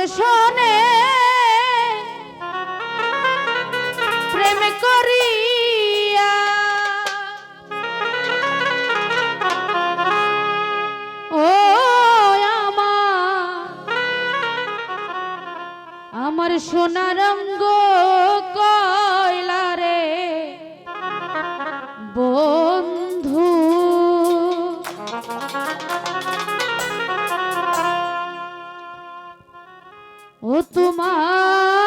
দর্শনে প্রেম করিয়া ও আমার আমার সোনারঙ্গ কয়লা রে বো তোমার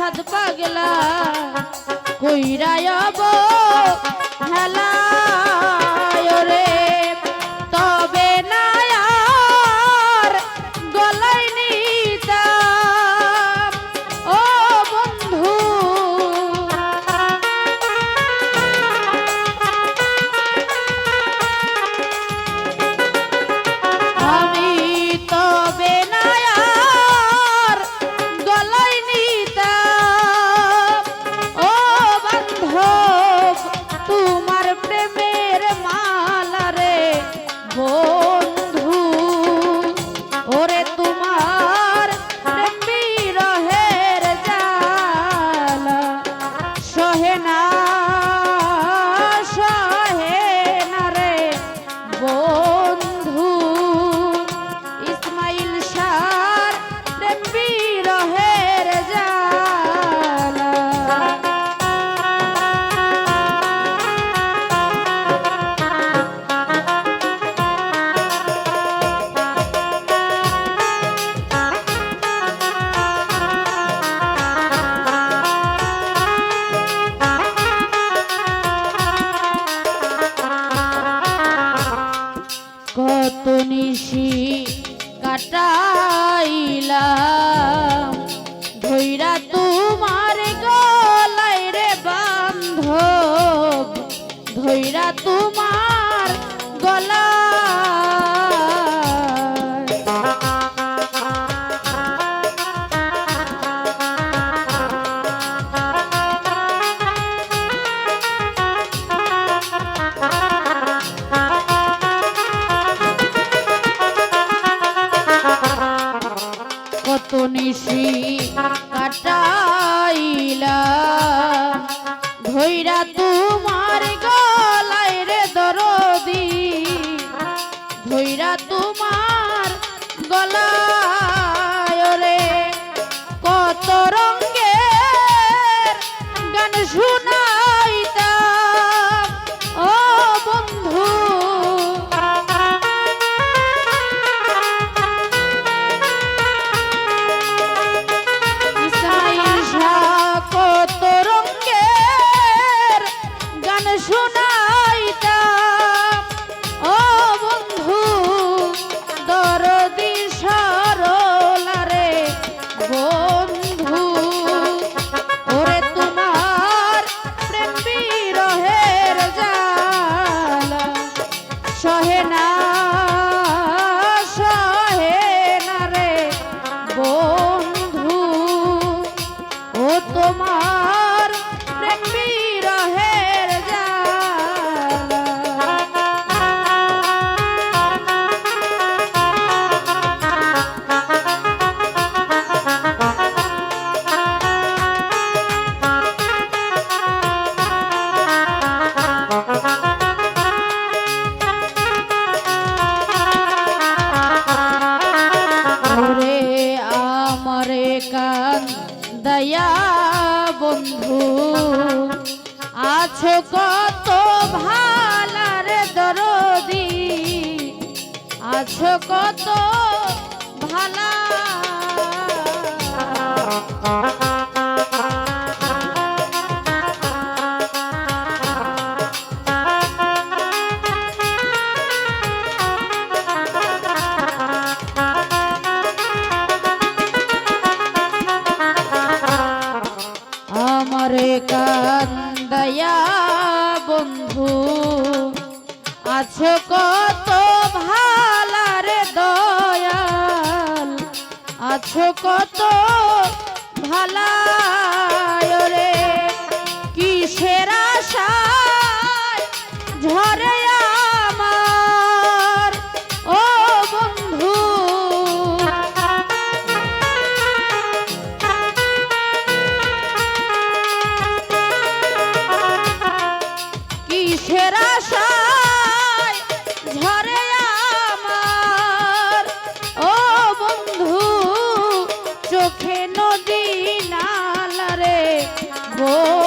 সাদ পাগলা কইরা কইরায় হেলা। কইরা তোমার গলা কত নিশি দয়া বন্ধু আছো কত ভালার দরদি আছো কত ভালা। कत भला Oh.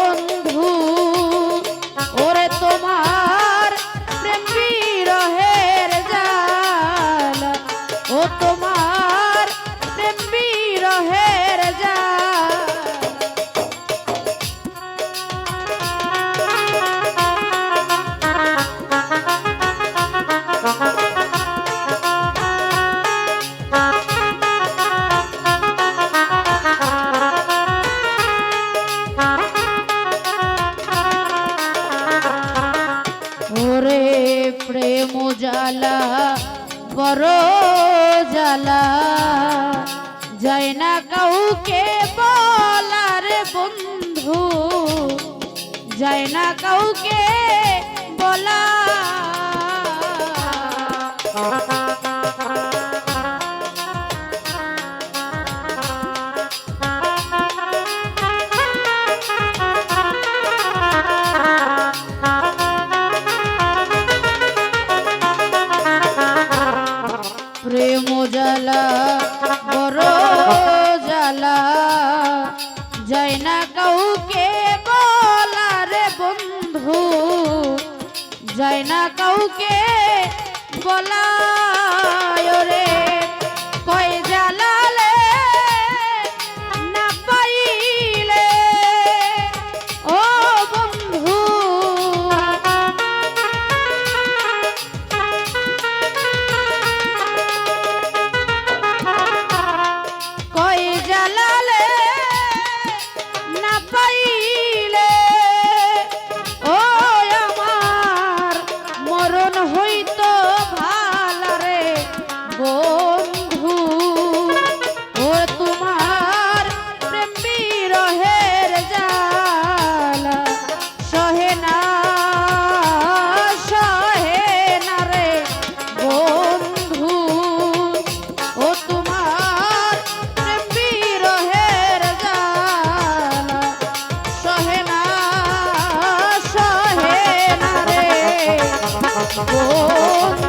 জলা যায় না কাউকে বলার বন্ধু। যায় না কাউকে বলা। না কাউকে বলা রে। Oh,